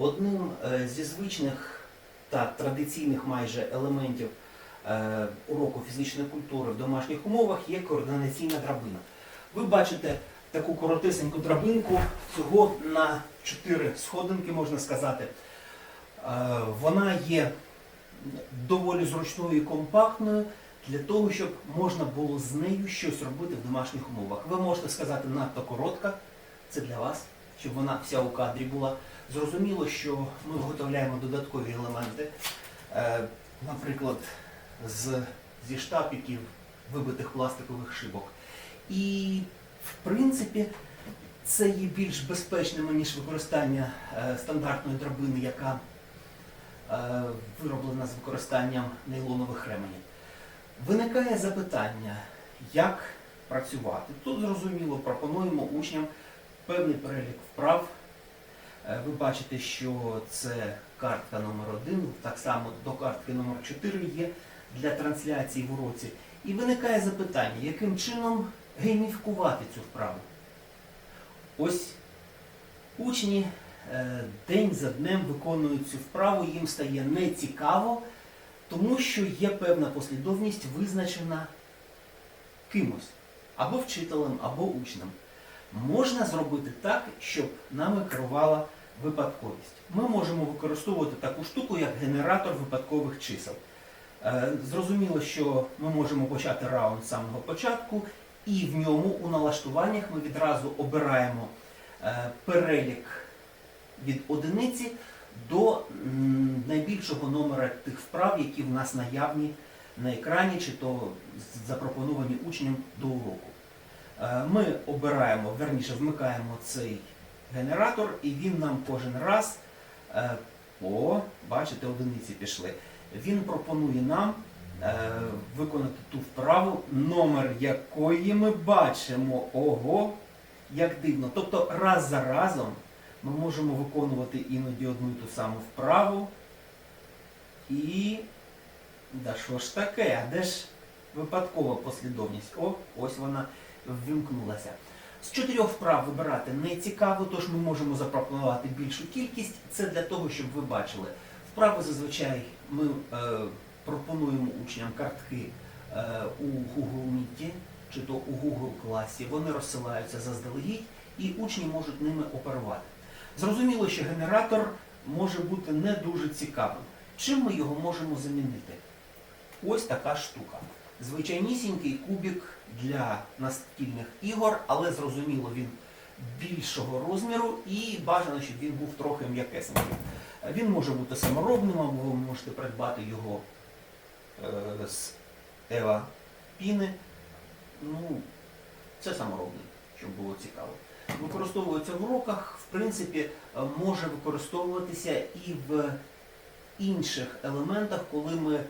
Одним е, зі звичних та традиційних майже елементів е, уроку фізичної культури в домашніх умовах є координаційна драбина. Ви бачите таку коротесеньку драбинку, всього на 4 сходинки, можна сказати. Е, Вона є доволі зручною і компактною для того, щоб можна було з нею щось робити в домашніх умовах. Ви можете сказати надто коротка, це для вас, щоб вона вся у кадрі була. Зрозуміло, що ми виготовляємо додаткові елементи, е, наприклад, з, зі штапіків вибитих пластикових шибок. І, в принципі, це є більш безпечним, ніж використання е, стандартної драбини, яка е, вироблена з використанням нейлонових ременів. Виникає запитання, як працювати. Тут зрозуміло пропонуємо учням певний перелік вправ. Е, Ви бачите, що це картка номер 1 так само до картки номер 4 є для трансляції в уроці. І виникає запитання, яким чином гейміфікувати цю вправу. Ось учні е, день за днем виконують цю вправу, їм стає нецікаво, тому що є певна послідовність визначена кимось, або вчителем, або учнем. Можна зробити так, щоб нами керувала випадковість. Ми можемо використовувати таку штуку, як генератор випадкових чисел. Е, Зрозуміло, що ми можемо почати раунд з самого початку, і в ньому у налаштуваннях ми відразу обираємо е, перелік від одиниці до найбільшого номера тих вправ, які в нас наявні на екрані, чи то запропоновані учням до уроку. Е, Ми обираємо, верніше вмикаємо цей генератор, і він нам кожен раз, е, о, бачите, одиниці пішли. Він пропонує нам е, виконати ту вправу, номер якої ми бачимо. Ого, як дивно. Тобто раз за разом ми можемо виконувати іноді одну і ту саму вправу. І. Да що ж таке? А де ж випадкова послідовність? О, ось вона ввімкнулася. З чотирьох вправ вибирати не цікаво, тож ми можемо запропонувати більшу кількість. Це для того, щоб ви бачили. Вправи зазвичай ми е, пропонуємо учням картки е, у Google Meet чи то у Google класі. Вони розсилаються заздалегідь і учні можуть ними оперувати. Зрозуміло, що генератор може бути не дуже цікавим. Чим ми його можемо замінити? Ось така штука. Звичайнісінький кубик для настільних ігор, але зрозуміло, він більшого розміру і бажано, щоб він був трохи м'якесеньким. Він може бути саморобним, або ви можете придбати його е, з Ева Піни. Ну, це саморобний, щоб було цікаво. Використовується в уроках, в принципі, може використовуватися і в інших елементах, коли ми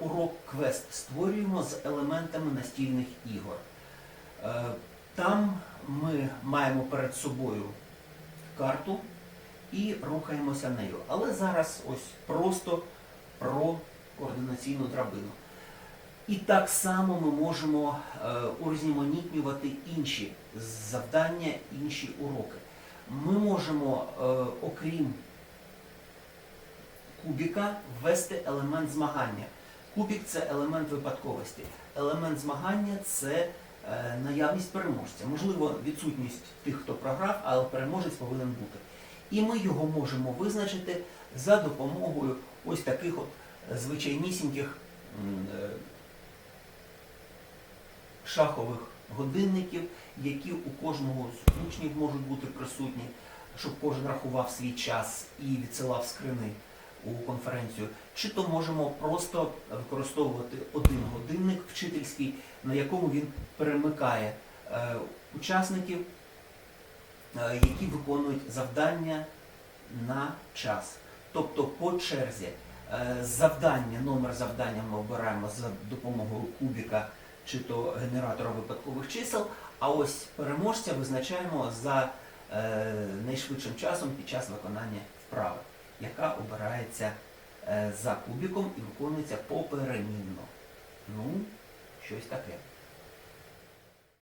урок квест створюємо з елементами настільних ігор. Е, там ми маємо перед собою карту і рухаємося нею. Але зараз ось просто про координаційну драбину. І так само ми можемо е, урізноманітнювати інші завдання, інші уроки. Ми можемо, е, окрім кубіка, ввести елемент змагання. Кубік це елемент випадковості. Елемент змагання це е, наявність переможця. Можливо, відсутність тих, хто програв, але переможець повинен бути. І ми його можемо визначити за допомогою ось таких от звичайнісіньких е, шахових годинників, які у кожного з учнів можуть бути присутні, щоб кожен рахував свій час і відсилав скрини у конференцію. Чи то можемо просто використовувати один годинник вчительський, на якому він перемикає е, учасників, е, які виконують завдання на час. Тобто по черзі е, завдання, номер завдання ми обираємо за допомогою кубіка чи то генератора випадкових чисел, а ось переможця визначаємо за найшвидшим часом під час виконання вправи, яка обирається е, за кубіком і виконується поперемінно. Ну, щось таке.